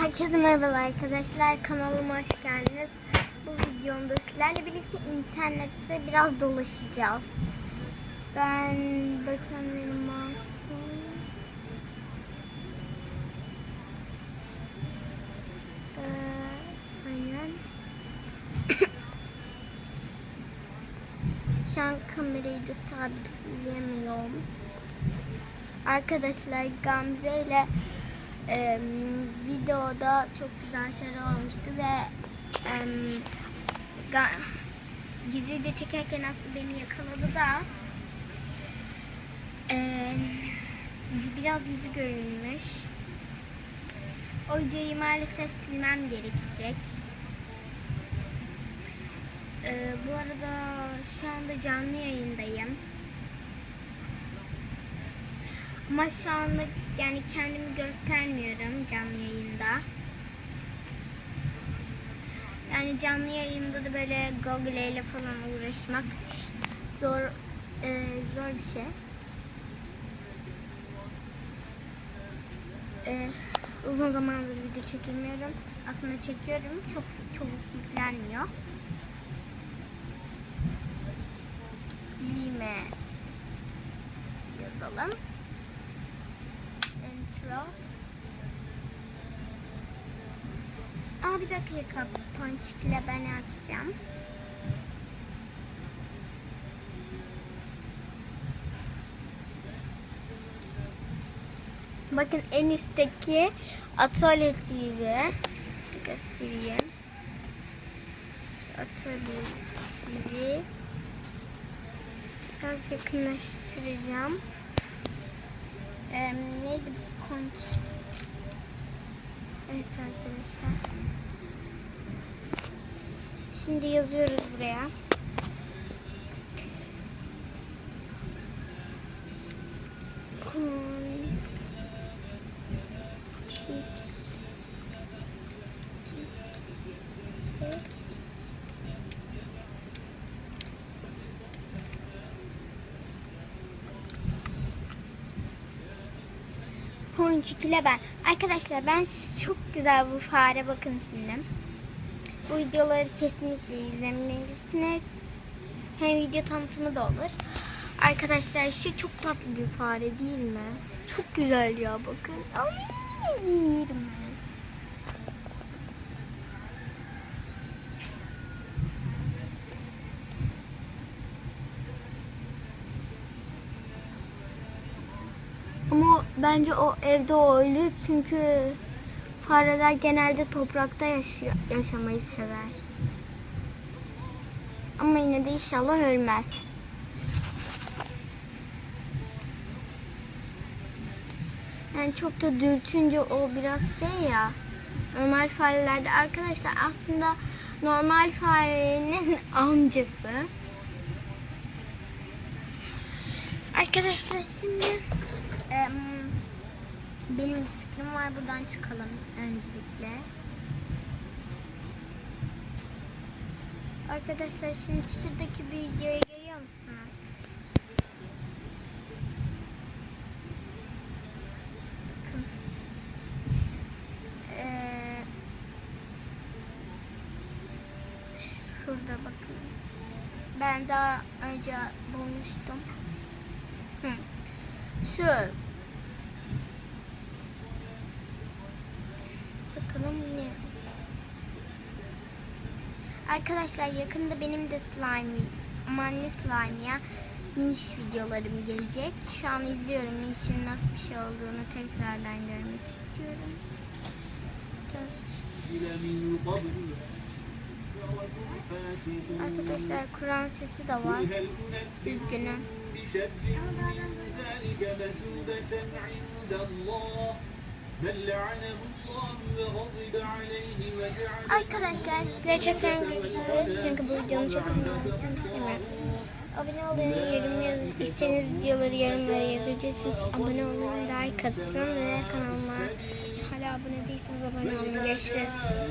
Herkese merhaba arkadaşlar. Kanalıma hoş geldiniz. Bu videomda sizlerle birlikte internette biraz dolaşacağız. Ben bakın benim mouse'um. Ee, aynen. Şu an kamerayı da sabitleyemiyorum. Arkadaşlar Gamze ile e, videoda çok güzel şeyler olmuştu ve e, ga- çekerken aslında beni yakaladı da e, biraz yüzü görünmüş. O videoyu maalesef silmem gerekecek. E, bu arada şu anda canlı yayındayım. Ama şu anda yani kendimi göstermiyorum canlı yayında. Yani canlı yayında da böyle Google ile falan uğraşmak zor e, zor bir şey. E, uzun zamandır video çekemiyorum. Aslında çekiyorum. Çok çabuk yüklenmiyor. Slime yazalım intro. Aa bir dakika Ponçik ile ben açacağım. Bakın en üstteki Atölye TV. Göstereyim. Şu Atölye TV. Biraz yakınlaştıracağım. Ee, neydi bu konç? Evet arkadaşlar. Şimdi yazıyoruz buraya. Ponçik ile ben. Arkadaşlar ben çok güzel bu fare bakın şimdi. Bu videoları kesinlikle izlemelisiniz. Hem video tanıtımı da olur. Arkadaşlar şu çok tatlı bir fare değil mi? Çok güzel ya bakın. Ay yerim ben. Bence o evde o ölür çünkü fareler genelde toprakta yaşıyor, yaşamayı sever. Ama yine de inşallah ölmez. Yani çok da dürtünce o biraz şey ya. Normal farelerde arkadaşlar aslında normal farenin amcası. Arkadaşlar şimdi em, benim fikrim var. Buradan çıkalım öncelikle. Arkadaşlar şimdi şuradaki bir videoyu görüyor musunuz? Bakın. Ee, şurada bakın. Ben daha önce bulmuştum. Hı. Şu. Arkadaşlar yakında benim de slime, ama anne slime ya miniş videolarım gelecek. Şu an izliyorum minişin nasıl bir şey olduğunu tekrardan görmek istiyorum. Arkadaşlar Kur'an sesi de var. Üzgünüm. Arkadaşlar sizleri çok seviyoruz çünkü bu videonun çok uzun olmasını istemiyorum. Abone olun, yorum yazın. İstediğiniz videoları yorumlara yazabilirsiniz. Abone olun, like atsın ve kanalıma hala abone değilseniz abone olun. Görüşürüz.